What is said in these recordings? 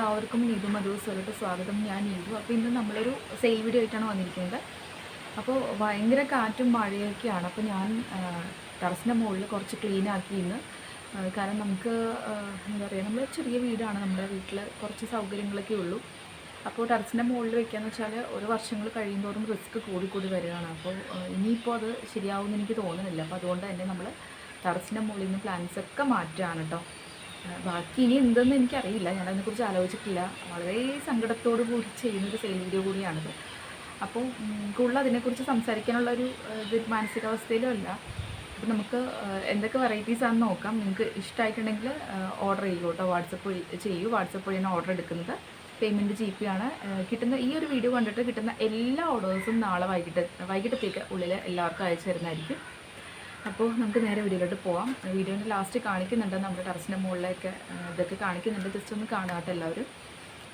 എല്ലാവർക്കും നീതു മധുസോലോട്ട് സ്വാഗതം. ഞാൻ നീതു. അപ്പോൾ ഇന്ന് നമ്മളൊരു സെയിൽ വീഡിയോ ആയിട്ടാണ് വന്നിരിക്കുന്നത്. അപ്പോൾ ഭയങ്കര കാറ്റും മഴയൊക്കെയാണ്. അപ്പോൾ ഞാൻ ടെറസിന്റെ മുകളിൽ കുറച്ച് ക്ലീൻ ആക്കി ഇന്ന്. കാരണം നമുക്ക് എന്താ പറയുക നമ്മൾ ചെറിയ വീടാണ്. നമ്മുടെ വീട്ടിൽ കുറച്ച് സൗകര്യങ്ങളൊക്കെ ഉള്ളൂ. അപ്പോൾ ടെറസിന്റെ മുകളിൽ വെക്കാന്ന് വെച്ചാൽ ഓരോ വർഷങ്ങൾ കഴിയുമ്പോഴും റിസ്ക് കൂടി കൂടി വരികയാണ്. അപ്പോൾ ഇനിയിപ്പോൾ അത് ശരിയാവുമെന്ന് എനിക്ക് തോന്നുന്നില്ല. അപ്പോൾ അതുകൊണ്ട് തന്നെ നമ്മൾ ടെറസിന്റെ മുകളിൽ നിന്ന് പ്ലാന്റ്സ് ഒക്കെ മാറ്റുകയാണ് കേട്ടോ. ബാക്കി ഇനി എന്തെന്ന് എനിക്കറിയില്ല. ഞാൻ അതിനെക്കുറിച്ച് ആലോചിച്ചിട്ടില്ല. വളരെ സങ്കടത്തോടു കൂടി ചെയ്യുന്നൊരു സെയിൽ വീഡിയോ കൂടിയാണിത്. അപ്പോൾ കൂടുതൽ അതിനെക്കുറിച്ച് സംസാരിക്കാനുള്ള ഒരു ഇത് മാനസികാവസ്ഥയിലും അല്ല. അപ്പോൾ നമുക്ക് എന്തൊക്കെ വെറൈറ്റീസ് ആണെന്ന് നോക്കാം. നിങ്ങൾക്ക് ഇഷ്ടമായിട്ടുണ്ടെങ്കിൽ ഓർഡർ ചെയ്യൂ കേട്ടോ വാട്സപ്പ് വഴി ചെയ്യൂ. വാട്സപ്പ് വഴിയാണ് ഓർഡർ എടുക്കുന്നത്. പേയ്മെന്റ് ജി പി ആണ്. കിട്ടുന്ന ഈ ഒരു വീഡിയോ കണ്ടിട്ട് കിട്ടുന്ന എല്ലാ ഓർഡേഴ്സും നാളെ വൈകിട്ട് വൈകിട്ടത്തേക്ക് ഉള്ളിൽ എല്ലാവർക്കും അയച്ചു തരുന്നതായിരിക്കും. അപ്പോൾ നമുക്ക് നേരെ വീഡിയോയിലോട്ട് പോവാം. വീഡിയോന്റെ ലാസ്റ്റ് കാണിക്കുന്നുണ്ട്. നമ്മുടെ ടെറസിന്റെ മുകളിലൊക്കെ ഇതൊക്കെ കാണിക്കുന്നുണ്ട്. ജസ്റ്റ് ഒന്ന് കാണുക എല്ലാവരും.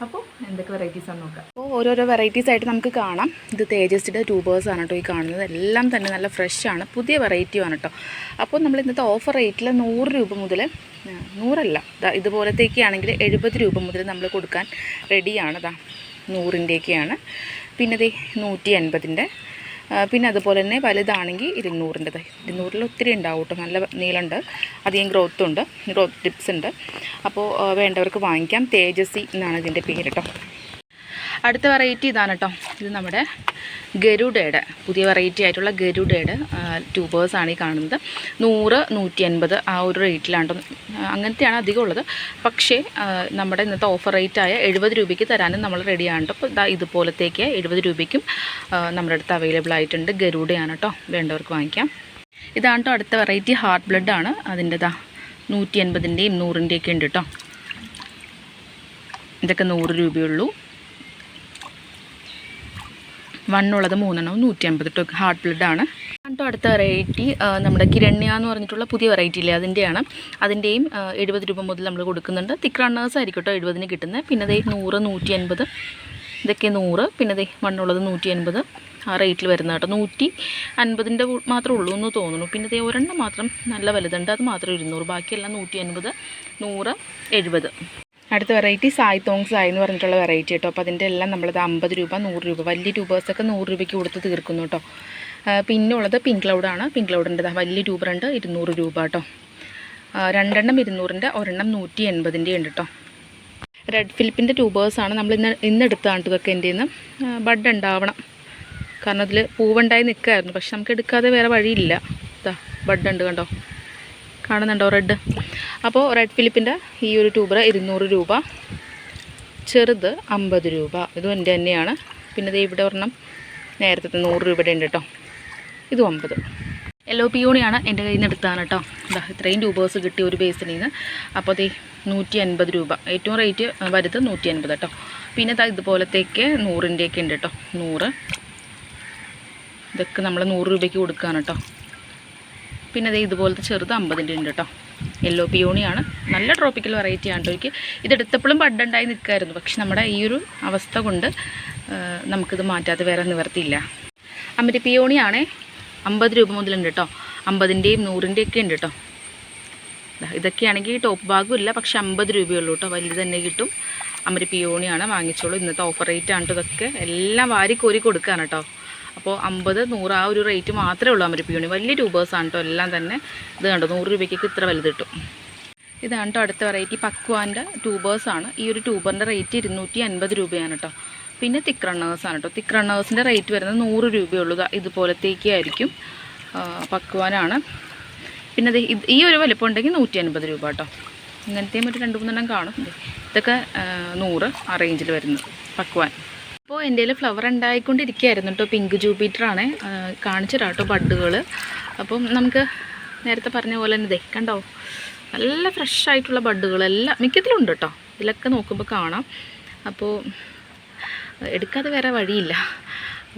അപ്പോൾ എന്തൊക്കെ വെറൈറ്റീസ് ആണ് നോക്കാം. അപ്പോൾ ഓരോരോ വെറൈറ്റീസ് ആയിട്ട് നമുക്ക് കാണാം. ഇത് തേജസ്റ്റിന്റെ ട്യൂബേഴ്സ് ആണ് കേട്ടോ ഈ കാണുന്നത്. എല്ലാം തന്നെ നല്ല ഫ്രഷ് ആണ്. പുതിയ വെറൈറ്റി ആണ് കേട്ടോ അപ്പോൾ നമ്മൾ ഇന്നത്തെ ഓഫർ റേറ്റിൽ നൂറ് രൂപ മുതൽ നൂറല്ല. ദാ ഇതുപോലത്തേക്ക് ആണെങ്കിൽ എഴുപത് രൂപ മുതൽ നമ്മൾ കൊടുക്കാൻ റെഡിയാണ് ഇതാ നൂറിന്റെയൊക്കെയാണ് പിന്നെ ദേ നൂറ്റി എൺപതിന്റെ പിന്നെ അതുപോലെ തന്നെ വലുതാണെങ്കിൽ ഇരുന്നൂറിന്റെത് ഇരുന്നൂറിൽ ഒത്തിരി ഉണ്ടാവും കേട്ടോ. നല്ല നീളമുണ്ട്. അധികം ഗ്രോത്ത് ഉണ്ട്. ഗ്രോത്ത് ടിപ്സ് ഉണ്ട്. അപ്പോൾ വേണ്ടവർക്ക് വാങ്ങിക്കാം. തേജസ്വി എന്നാണ് ഇതിന്റെ പേര് കേട്ടോ. അടുത്ത വെറൈറ്റി ഇതാണ് കേട്ടോ ഇത് നമ്മുടെ ഗരുഡയുടെ പുതിയ വെറൈറ്റി ആയിട്ടുള്ള ഗരുഡയുടെ ട്യൂബേഴ്സാണ് ഈ കാണുന്നത്. നൂറ് നൂറ്റി അൻപത് ആ ഒരു റേറ്റിലാണ് കേട്ടോ അങ്ങനത്തെയാണ് അധികം ഉള്ളത്. പക്ഷേ നമ്മുടെ ഇന്നത്തെ ഓഫർ റേറ്റായ എഴുപത് രൂപയ്ക്ക് തരാനും നമ്മൾ റെഡിയാണ് കേട്ടോ അപ്പോൾ ഇതാ ഇതുപോലത്തേക്ക് എഴുപത് രൂപയ്ക്കും നമ്മുടെ അടുത്ത് അവൈലബിൾ ആയിട്ടുണ്ട് ഗരുഡയാണ് കേട്ടോ വേണ്ടവർക്ക് വാങ്ങിക്കാം. ഇതാണ് കേട്ടോ അടുത്ത വെറൈറ്റി ഹാർട്ട് ബ്ലഡ് ആണ്. അതിന്റെതാ നൂറ്റി എൺപതിന്റെയും നൂറിന്റെയൊക്കെ ഉണ്ട് കേട്ടോ ഇതൊക്കെ നൂറ് രൂപയുള്ളൂ വണ്ണുള്ളത് മൂന്നെണ്ണവും നൂറ്റി അമ്പത് കേട്ടോ ഹാർട്ട് ബ്ലഡാണ് കേട്ടോ അടുത്ത വെറൈറ്റി നമ്മുടെ കിരണ്യ എന്ന് പറഞ്ഞിട്ടുള്ള പുതിയ വെറൈറ്റി ഇല്ലേ അതിന്റെയാണ് അതിന്റെയും എഴുപത് രൂപ മുതൽ നമ്മൾ കൊടുക്കുന്നുണ്ട്. തിക്ക് റണ്ണേഴ്സ് ആയിരിക്കും കേട്ടോ എഴുപതിന് കിട്ടുന്നത്. പിന്നെ അതേ നൂറ് നൂറ്റി അൻപത് ഇതൊക്കെ നൂറ്. പിന്നെ അതേ മണ്ണുള്ളത് നൂറ്റി അൻപത് ആ റേറ്റിൽ വരുന്ന കേട്ടോ നൂറ്റി അൻപതിന്റെ മാത്രമേ ഉള്ളൂ എന്ന് തോന്നുന്നു. പിന്നെ ദേ ഒരെണ്ണം മാത്രം നല്ല വലുതുണ്ട്. അത് മാത്രം ഇരുന്നൂറ്. ബാക്കിയെല്ലാം നൂറ്റി അൻപത് നൂറ് എഴുപത്. അടുത്ത വെറൈറ്റി സായ് തോങ് സായ് എന്ന് പറഞ്ഞിട്ടുള്ള വെറൈറ്റി കേട്ടോ. അപ്പോൾ അതിന്റെ എല്ലാം നമ്മളത് അമ്പത് രൂപ നൂറ് രൂപ വലിയ ട്യൂബേഴ്സൊക്കെ നൂറ് രൂപയ്ക്ക് കൊടുത്ത് തീർക്കുന്നു കേട്ടോ. പിന്നെ ഉള്ളത് പിങ്ക് ക്ലൗഡാണ് പിങ്ക് ക്ലൗഡിന്റെ വലിയ ട്യൂബറുണ്ട് ഇരുന്നൂറ് രൂപ കേട്ടോ. രണ്ടെണ്ണം ഇരുന്നൂറിന്റെ ഒരെണ്ണം നൂറ്റി എൺപതിന്റെ ഉണ്ട് കേട്ടോ. റെഡ് ഫിലിപ്പിന്റെ ട്യൂബേഴ്സാണ് നമ്മൾ ഇന്ന് ഇന്ന് എടുത്താണ് ഇതൊക്കെ എന്റെ നിന്ന് ബഡ് ഉണ്ടാവണം. കാരണം അതിൽ പൂവുണ്ടായി നിൽക്കായിരുന്നു പക്ഷെ നമുക്ക് എടുക്കാതെ വേറെ വഴിയില്ല. ബഡ് ഉണ്ട് കണ്ടോ. കാണുന്നുണ്ടോ റെഡ്? അപ്പോൾ റെഡ് ഫിലിപ്പിന്റെ ഈ ഒരു ട്യൂബർ ഇരുന്നൂറ് രൂപ. ചെറുത് അമ്പത് രൂപ. ഇതും എന്റെ തന്നെയാണ്. പിന്നെ ഇത് ഇവിടെ ഒരെണ്ണം നേരത്തെ നൂറ് രൂപയുടെ ഉണ്ട് കേട്ടോ. ഇതും അമ്പത്. യെല്ലോ പിയൂണിയാണ് എന്റെ കയ്യിൽ നിന്ന് എടുത്താണ് കേട്ടോ. എന്താ ഇത്രയും രൂപേഴ്സ് കിട്ടിയ ഒരു ബേസിൽ നിന്ന്. അപ്പോൾ അത് നൂറ്റി അൻപത് രൂപ. ഏറ്റവും റേറ്റ് വരുത് നൂറ്റി അൻപത് കേട്ടോ. പിന്നെ ഇത് ഇതുപോലത്തേക്ക് നൂറിന്റെയൊക്കെ ഉണ്ട് കേട്ടോ. നൂറ്. ഇതൊക്കെ നമ്മൾ നൂറ് രൂപയ്ക്ക് കൊടുക്കുകയാണ് കേട്ടോ. പിന്നെ ദേ ഇതുപോലത്തെ ചെറുത് അമ്പതിന്റെ ഉണ്ട് കേട്ടോ യെല്ലോ പിയോണിയാണ് നല്ല ട്രോപ്പിക്കൽ വെറൈറ്റി ആണ് എനിക്ക് ഇതെടുത്തപ്പോഴും ബഡ്ഡുണ്ടായി നിൽക്കുമായിരുന്നു പക്ഷെ നമ്മുടെ ഈ ഒരു അവസ്ഥ കൊണ്ട് നമുക്കിത് മാറ്റാതെ വേറെ നിവർത്തിയില്ല. അമ്പരി പിയോണിയാണേ അമ്പത് രൂപ മുതലുണ്ട് കേട്ടോ അമ്പതിന്റെയും നൂറിന്റെയൊക്കെ ഉണ്ട് കേട്ടോ ഇതൊക്കെയാണെങ്കിൽ ടോപ്പ് ഭാഗം ഇല്ല പക്ഷെ അമ്പത് രൂപയുള്ളൂ കേട്ടോ വലുത് തന്നെ കിട്ടും. അമ്പരി പിയോണിയാണ് വാങ്ങിച്ചോളൂ. ഇന്നത്തെ ഓഫർ റേറ്റ് ആണ് ഇതൊക്കെ. എല്ലാം വാരി കോരി കൊടുക്കുകയാണ് കേട്ടോ അപ്പോൾ അമ്പത് നൂറ് ആ ഒരു റേറ്റ് മാത്രമേ ഉള്ളൂ അമ്പരി പിയോണി വലിയ ട്യൂബേഴ്സാണ് കേട്ടോ എല്ലാം തന്നെ ഇത് കണ്ടോ? നൂറ് രൂപയ്ക്ക് ഇത്ര വലുത് കിട്ടും. ഇതാണ് കേട്ടോ അടുത്ത വെറൈറ്റി പക്വാന്റെ ട്യൂബേഴ്സാണ് ഈ ഒരു ട്യൂബറിന്റെ റേറ്റ് ഇരുന്നൂറ്റി അൻപത് രൂപയാണ് കേട്ടോ പിന്നെ തിക്ക് റണ്ണേഴ്സാണ് കേട്ടോ തിക്ക് റണ്ണേഴ്സിന്റെ റേറ്റ് വരുന്നത് നൂറ് രൂപയുള്ളൂ ഇതുപോലത്തേക്കായിരിക്കും പക്വാനാണ്. പിന്നെ ഈ ഒരു വലിപ്പം ഉണ്ടെങ്കിൽ നൂറ്റി അൻപത് രൂപ കേട്ടോ ഇങ്ങനത്തെയും ഒരു രണ്ട് മൂന്നെണ്ണം കാണും. ഇതൊക്കെ നൂറ് ആ റേഞ്ചിൽ വരുന്നത് പക്വാൻ. അപ്പോൾ എന്റെ കയ്യിൽ ഫ്ലവർ ഉണ്ടായിക്കൊണ്ടിരിക്കുകയായിരുന്നു കേട്ടോ. പിങ്ക് ജൂപ്പിറ്ററാണ് കാണിച്ചു കേട്ടോ ബഡുകൾ അപ്പം നമുക്ക് നേരത്തെ പറഞ്ഞ പോലെ തന്നെ ദേ കണ്ടോ? നല്ല ഫ്രഷ് ആയിട്ടുള്ള മിക്കത്തിലും ഉണ്ട് കേട്ടോ. ഇതിലൊക്കെ നോക്കുമ്പോൾ കാണാം. അപ്പോൾ എടുക്കാതെ വേറെ വഴിയില്ല.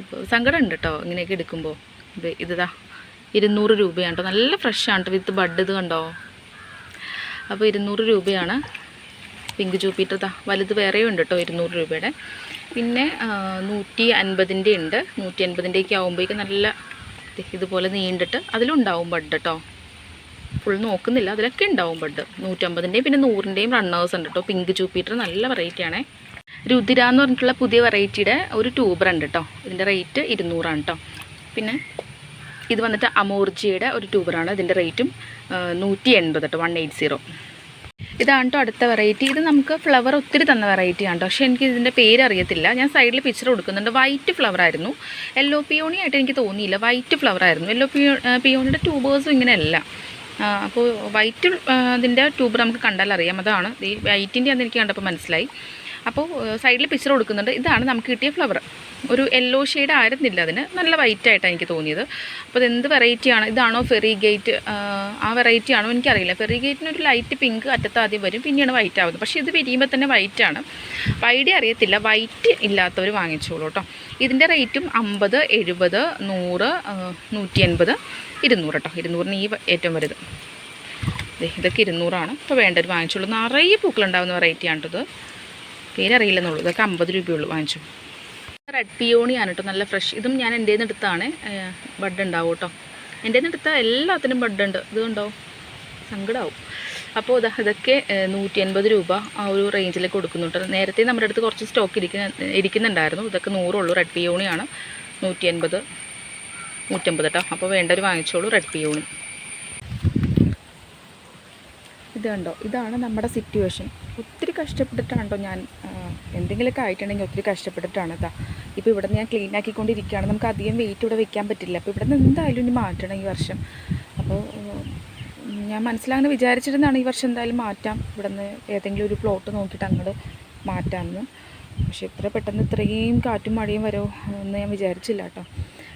അപ്പോൾ സങ്കടമുണ്ട് കേട്ടോ ഇങ്ങനെയൊക്കെ എടുക്കുമ്പോൾ. ഇത് ഇതാ ഇരുന്നൂറ് രൂപയാണ് കേട്ടോ. നല്ല ഫ്രഷാണ് കേട്ടോ. വിത്ത് ബഡ് ഇത് കണ്ടോ? അപ്പോൾ ഇരുന്നൂറ് രൂപയാണ്. പിങ്ക് ജൂപ്പിറ്റർ ദാ വലുത് വേറെയും ഉണ്ട് കേട്ടോ ഇരുന്നൂറ് രൂപയുടെ. പിന്നെ നൂറ്റി അൻപതിന്റെ ഉണ്ട്. നൂറ്റി അൻപതിന്റെയൊക്കെ ആകുമ്പോഴേക്കും നല്ല ഇതുപോലെ നീണ്ടിട്ട് അതിലുണ്ടാവും ബഡ് കേട്ടോ ഫുൾ നോക്കുന്നില്ല. അതിലൊക്കെ ഉണ്ടാവും ബഡ്. നൂറ്റമ്പതിന്റെയും പിന്നെ നൂറിന്റെയും റണ്ണേഴ്സ് ഉണ്ട് കേട്ടോ പിങ്ക് ജൂപ്പിറ്റർ നല്ല വെറൈറ്റി ആണേ. രുതിര എന്ന് പറഞ്ഞിട്ടുള്ള പുതിയ വെറൈറ്റിയുടെ ഒരു ട്യൂബർ ഉണ്ട് കേട്ടോ ഇതിന്റെ റേറ്റ് ഇരുന്നൂറാണ് കേട്ടോ പിന്നെ ഇത് വന്നിട്ട് അമോർജിയുടെ ഒരു ട്യൂബറാണ് ഇതിന്റെ റേറ്റും നൂറ്റി എൺപത് കേട്ടോ വൺ എയ്റ്റ് സീറോ ഇതാണ് കേട്ടോ അടുത്ത വെറൈറ്റി ഇത് നമുക്ക് ഫ്ലവർ ഒത്തിരി തന്ന വെറൈറ്റി ആണ് പക്ഷേ എനിക്ക് ഇതിന്റെ പേര് അറിയത്തില്ല. ഞാൻ സൈഡിൽ പിക്ചർ കൊടുക്കുന്നുണ്ട്. വൈറ്റ് ഫ്ലവർ ആയിരുന്നു. യെല്ലോ പിയോണി ആയിട്ട് എനിക്ക് തോന്നിയില്ല. വൈറ്റ് ഫ്ലവർ ആയിരുന്നു. യെല്ലോ പിയോ പിയോണിയുടെ ട്യൂബേഴ്സും ഇങ്ങനെയല്ല. അപ്പോൾ വൈറ്റ് അതിന്റെ ട്യൂബ് നമുക്ക് കണ്ടാൽ അറിയാം. അതാണ്. ഈ വൈറ്റിന്റെ അന്ന് എനിക്ക് കണ്ടപ്പോൾ മനസ്സിലായി. അപ്പോൾ സൈഡിൽ പിക്ചർ കൊടുക്കുന്നുണ്ട്. ഇതാണ് നമുക്ക് കിട്ടിയ ഫ്ലവർ ഒരു യെല്ലോ ഷെയ്ഡ് ആയിരുന്നില്ല അതിന്. നല്ല വൈറ്റ് ആയിട്ടാണ് എനിക്ക് തോന്നിയത്. അപ്പോൾ എന്ത് വെറൈറ്റിയാണ് ഇതാണോ ഫെറി ഗേറ്റ് ആ വെറൈറ്റി ആണോ എനിക്കറിയില്ല. ഫെറി ഗേറ്റിന് ഒരു ലൈറ്റ് പിങ്ക് അറ്റത്ത് ആദ്യം വരും പിന്നെയാണ് വൈറ്റ് ആവുന്നത്. പക്ഷേ ഇത് വിരിയുമ്പോൾ തന്നെ വൈറ്റ് ആണ്. ഐഡിയ അറിയത്തില്ല. വൈറ്റ് ഇല്ലാത്തവർ വാങ്ങിച്ചോളൂ കേട്ടോ. ഇതിന്റെ റേറ്റും അമ്പത് എഴുപത് നൂറ് നൂറ്റി എൺപത് ഇരുന്നൂറ് കേട്ടോ. ഇരുന്നൂറിന് ഈ ഏറ്റവും വലുത്. ഇതൊക്കെ ഇരുന്നൂറാണ്. ഇപ്പോൾ വേണ്ടവർ വാങ്ങിച്ചോളൂ. നിറയെ പൂക്കളുണ്ടാവുന്ന വെറൈറ്റിയാണ് ഇത് പേരറിയില്ലെന്നുള്ളൂ. ഇതൊക്കെ അമ്പത് രൂപയുള്ളൂ വാങ്ങിച്ചു റെഡ് പിയോണിയാണ് കേട്ടോ നല്ല ഫ്രഷ് ഇതും ഞാൻ എന്റെ നിന്ന് എടുത്താണ് ബഡ് ഉണ്ടാവും കേട്ടോ എന്റെ നിന്ന് എല്ലാത്തിനും ബഡ് ഉണ്ട്. ഇതുണ്ടോ സങ്കടമാവും അപ്പോൾ ഇതാ ഇതൊക്കെ നൂറ്റി എൺപത് രൂപ ആ ഒരു റേഞ്ചിൽ കൊടുക്കുന്നുണ്ട് നേരത്തെ നമ്മുടെ അടുത്ത് കുറച്ച് സ്റ്റോക്ക് ഇരിക്കുന്ന ഇരിക്കുന്നുണ്ടായിരുന്നു. ഇതൊക്കെ നൂറുള്ളൂ. റെഡ് പിയോണിയാണ് നൂറ്റി എൺപത് നൂറ്റമ്പത് കേട്ടോ അപ്പോൾ വേണ്ടവർ വാങ്ങിച്ചോളൂ റെഡ് പിയോണി ഇത് കണ്ടോ? ഇതാണ് നമ്മുടെ സിറ്റുവേഷൻ ഒത്തിരി കഷ്ടപ്പെട്ടിട്ടാണ് കേട്ടോ ഞാൻ എന്തെങ്കിലുമൊക്കെ ആയിട്ടുണ്ടെങ്കിൽ ഒത്തിരി കഷ്ടപ്പെട്ടിട്ടാണ് കേട്ടോ ഇപ്പോൾ ഇവിടെ ഞാൻ ക്ലീൻ ആക്കിക്കൊണ്ടിരിക്കുകയാണ്. നമുക്ക് അധികം വെയിറ്റ് ഇവിടെ വെക്കാൻ പറ്റില്ല. അപ്പോൾ ഇവിടെ നിന്ന് എന്തായാലും ഇനി മാറ്റണം ഈ വർഷം. അപ്പോൾ ഞാൻ മനസ്സിലങ്ങനെ വിചാരിച്ചിരുന്നതാണ് ഈ വർഷം എന്തായാലും മാറ്റാം. ഇവിടെ നിന്ന് ഏതെങ്കിലും ഒരു പ്ലോട്ട് നോക്കിയിട്ട് അങ്ങോട്ട് മാറ്റാമെന്ന്. പക്ഷെ ഇത്ര പെട്ടെന്ന് ഇത്രയും കാറ്റും മഴയും വരുമോ എന്ന് ഞാൻ വിചാരിച്ചില്ല കേട്ടോ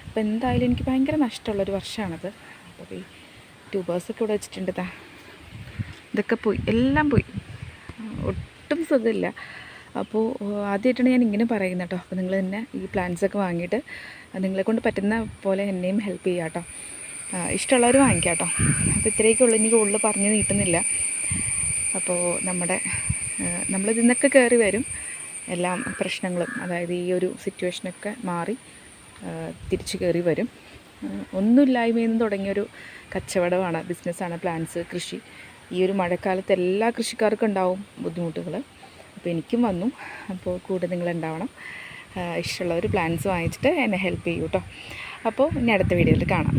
അപ്പോൾ എന്തായാലും എനിക്ക് ഭയങ്കര നഷ്ടമുള്ളൊരു വർഷമാണത് അപ്പോൾ ഈ ട്യൂബേഴ്സൊക്കെ ഇവിടെ വെച്ചിട്ടുണ്ട് ഇതാ ഇതൊക്കെ പോയി. എല്ലാം പോയി. ഒട്ടും സുഖമില്ല. അപ്പോൾ ആദ്യമായിട്ടാണ് ഞാൻ ഇങ്ങനെ പറയുന്നത് കേട്ടോ അപ്പോൾ നിങ്ങൾ തന്നെ ഈ പ്ലാന്റ്സൊക്കെ വാങ്ങിയിട്ട് നിങ്ങളെ കൊണ്ട് പറ്റുന്ന പോലെ എന്നെയും ഹെൽപ്പ് ചെയ്യാം കേട്ടോ ഇഷ്ടമുള്ളവർ വാങ്ങിക്കാം കേട്ടോ അപ്പോൾ ഇത്രയൊക്കെ ഉള്ളൂ എനിക്ക് ഉള്ളു പറഞ്ഞ് നീട്ടുന്നില്ല. അപ്പോൾ നമ്മുടെ നമ്മൾ നിന്നൊക്കെ കയറി വരും. എല്ലാം പ്രശ്നങ്ങളും അതായത് ഈ ഒരു സിറ്റുവേഷനൊക്കെ മാറി തിരിച്ച് കയറി വരും. ഒന്നുമില്ലായ്മയെന്ന് തുടങ്ങിയൊരു കച്ചവടമാണ് ബിസിനസ്സാണ് പ്ലാന്റ്സ് കൃഷി. ഈ ഒരു മഴക്കാലത്ത് എല്ലാ കൃഷിക്കാർക്കും ഉണ്ടാവും ബുദ്ധിമുട്ടുകൾ അപ്പോൾ എനിക്കും വന്നു. അപ്പോൾ കൂടെ നിങ്ങളുണ്ടാവണം. ഇഷ്ടമുള്ളവർ പ്ലാൻസ് വാങ്ങിച്ചിട്ട് എന്നെ ഹെൽപ്പ് ചെയ്യൂ കേട്ടോ അപ്പോൾ ഇനി അടുത്ത വീഡിയോയിൽ കാണാം.